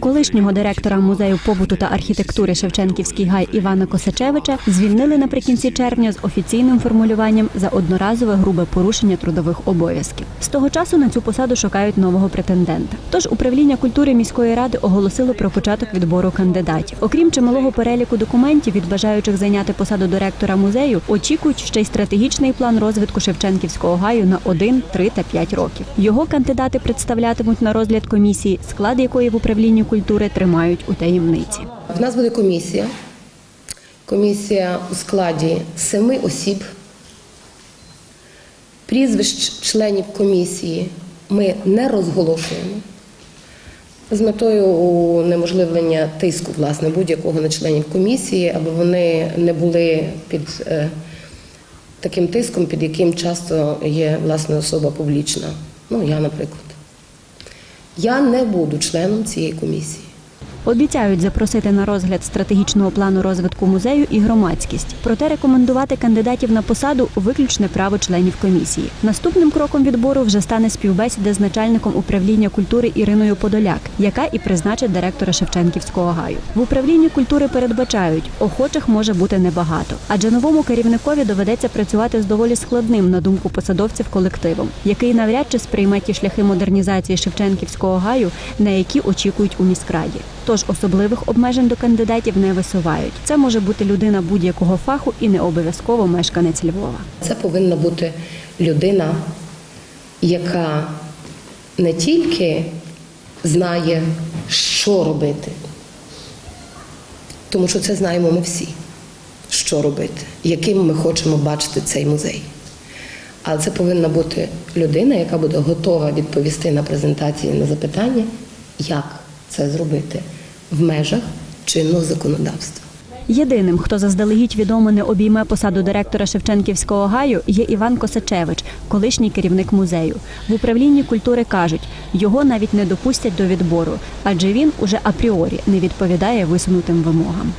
Колишнього директора музею побуту та архітектури Шевченківський гай Івана Косачевича звільнили наприкінці червня з офіційним формулюванням за одноразове грубе порушення трудових обов'язків. З того часу на цю посаду шукають нового претендента. Тож управління культури міської ради оголосило про початок відбору кандидатів. Окрім чималого переліку документів від бажаючих зайняти посаду директора музею, очікують ще й стратегічний план розвитку Шевченківського гаю на 1, 3 та 5 років. Його кандидати представлятимуть на розгляд комісії, склад якої в управлінні культури тримають у таємниці. В нас буде комісія. Комісія у складі семи осіб. Прізвищ членів комісії ми не розголошуємо з метою унеможливлення тиску власне будь-якого на членів комісії, аби вони не були під е, таким тиском, під яким часто є власне особа публічна. Ну, я, наприклад. Я не буду членом цієї комісії. Обіцяють запросити на розгляд стратегічного плану розвитку музею і громадськість. Проте рекомендувати кандидатів на посаду виключне право членів комісії. Наступним кроком відбору вже стане співбесіда з начальником управління культури Іриною Подоляк, яка і призначить директора Шевченківського гаю. В управлінні культури передбачають, охочих може бути небагато, адже новому керівникові доведеться працювати з доволі складним, на думку посадовців, колективом, який навряд чи сприйме ті шляхи модернізації Шевченківського гаю, на які очікують у міськраді. Тож особливих обмежень до кандидатів не висувають. Це може бути людина будь-якого фаху і не обов'язково мешканець Львова. Це повинна бути людина, яка не тільки знає, що робити, тому що це знаємо ми всі, що робити, яким ми хочемо бачити цей музей. Але це повинна бути людина, яка буде готова відповісти на презентації на запитання, як це зробити в межах чинного законодавства. Єдиним, хто заздалегідь відомо не обійме посаду директора Шевченківського гаю, є Іван Косачевич, колишній керівник музею. В управлінні культури кажуть, його навіть не допустять до відбору, адже він уже апріорі не відповідає висунутим вимогам.